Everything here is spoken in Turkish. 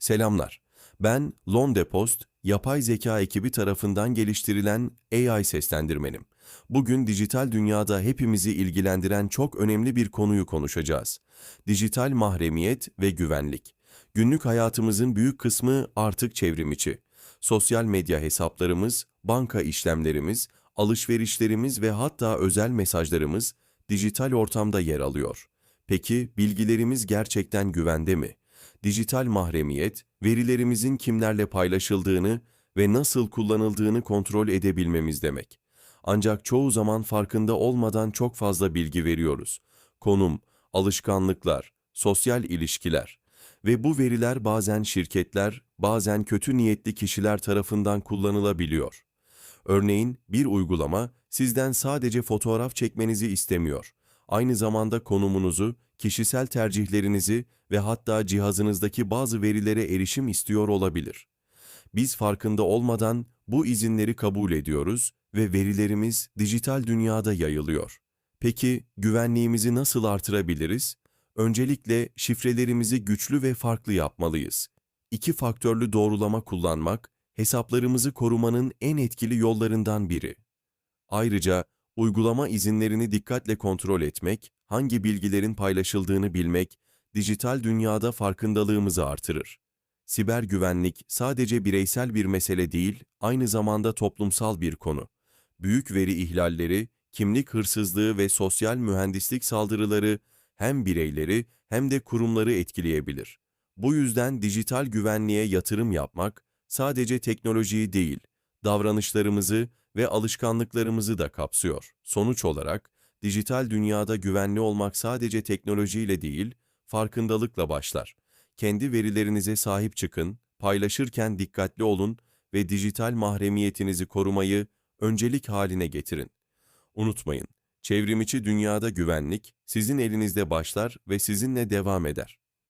Selamlar. Ben Londe Post, yapay zeka ekibi tarafından geliştirilen AI seslendirmenim. Bugün dijital dünyada hepimizi ilgilendiren çok önemli bir konuyu konuşacağız. Dijital mahremiyet ve güvenlik. Günlük hayatımızın büyük kısmı artık çevrim içi. Sosyal medya hesaplarımız, banka işlemlerimiz, alışverişlerimiz ve hatta özel mesajlarımız dijital ortamda yer alıyor. Peki bilgilerimiz gerçekten güvende mi? Dijital mahremiyet, verilerimizin kimlerle paylaşıldığını ve nasıl kullanıldığını kontrol edebilmemiz demek. Ancak çoğu zaman farkında olmadan çok fazla bilgi veriyoruz. Konum, alışkanlıklar, sosyal ilişkiler ve bu veriler bazen şirketler, bazen kötü niyetli kişiler tarafından kullanılabiliyor. Örneğin bir uygulama sizden sadece fotoğraf çekmenizi istemiyor. Aynı zamanda konumunuzu, kişisel tercihlerinizi ve hatta cihazınızdaki bazı verilere erişim istiyor olabilir. Biz farkında olmadan bu izinleri kabul ediyoruz ve verilerimiz dijital dünyada yayılıyor. Peki güvenliğimizi nasıl artırabiliriz? Öncelikle şifrelerimizi güçlü ve farklı yapmalıyız. İki faktörlü doğrulama kullanmak, hesaplarımızı korumanın en etkili yollarından biri. Ayrıca uygulama izinlerini dikkatle kontrol etmek, hangi bilgilerin paylaşıldığını bilmek, dijital dünyada farkındalığımızı artırır. Siber güvenlik sadece bireysel bir mesele değil, aynı zamanda toplumsal bir konu. Büyük veri ihlalleri, kimlik hırsızlığı ve sosyal mühendislik saldırıları hem bireyleri hem de kurumları etkileyebilir. Bu yüzden dijital güvenliğe yatırım yapmak sadece teknolojiyi değil, davranışlarımızı ve alışkanlıklarımızı da kapsıyor. Sonuç olarak dijital dünyada güvenli olmak sadece teknolojiyle değil, farkındalıkla başlar. Kendi verilerinize sahip çıkın, paylaşırken dikkatli olun ve dijital mahremiyetinizi korumayı öncelik haline getirin. Unutmayın, çevrimiçi dünyada güvenlik sizin elinizde başlar ve sizinle devam eder.